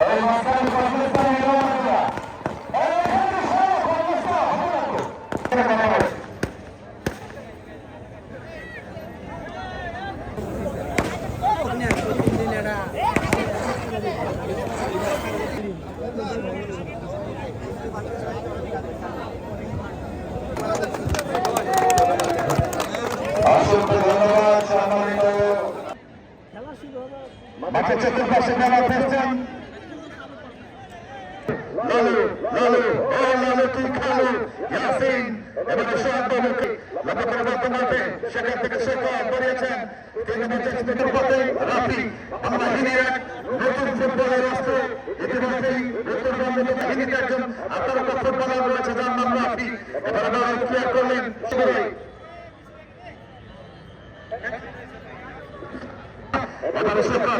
এই মাঝখানে কর্মস্থানে এলো আমরা। লালু লালু ও লালু তুই খালু ইয়াসিন এবারে সোহাগ বাবুকে লক্ষ্য করে বর্তমানে সেখান থেকে ক্লিয়ার করলেন সবাই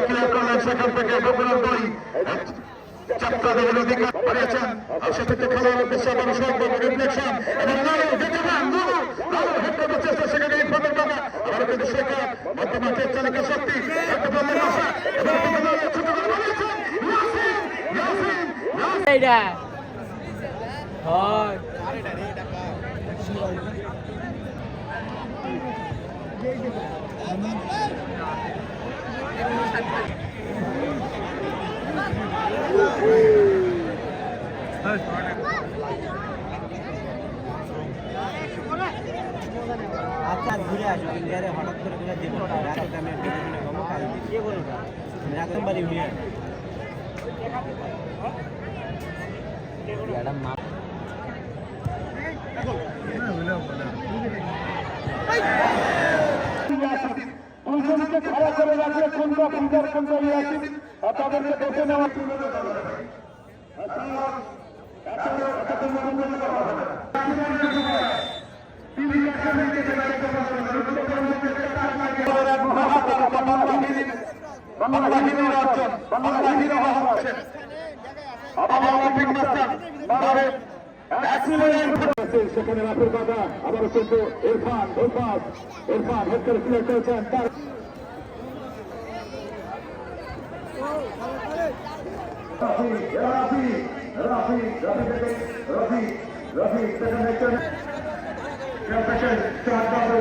ক্লিয়ার করলেন সেখান থেকে বগুড়ার দেবের অধিকার আর সেক্ষেত্রে উদ্দেশ্যে আবার সর্বোচ্চ রিফ্লেকশন এবং লালু হেড করার চেষ্টা সেখানে ইরফানের বাবা আবার কিন্তু শেখা মধ্যমাঠের চালিকা শক্তি একটা বলের আশা এবং ছোট করে ইয়াসিন ইয়াসিন ইয়াসিন এইটা হয় আচ্ছা ঘুরে আসো ইন্ডিয়ারে হঠাৎ করে ঘুরে দিব রাতে আমি শুনে কম কাজ দিয়ে বলো রাতে বাড়ি ঘুরে এটা মা দুজনকে খাড়া করে রাখলে কোনটা পূজার কোনটা ইয়াসিন আর তাদেরকে দেখে নেওয়া বাংলাহিনীর অর্জন বাংলাহিনীর অবহার আবার অলিম্পিক মাস্টার ভারত সেখানে রাফের কথা আবার কিন্তু ইরফান ধোপাস ইরফান হেড করে ক্লিয়ার করেছেন তার রাফি রাফি রাফি রাফি রাফি রাফি সেখানে চার বাবু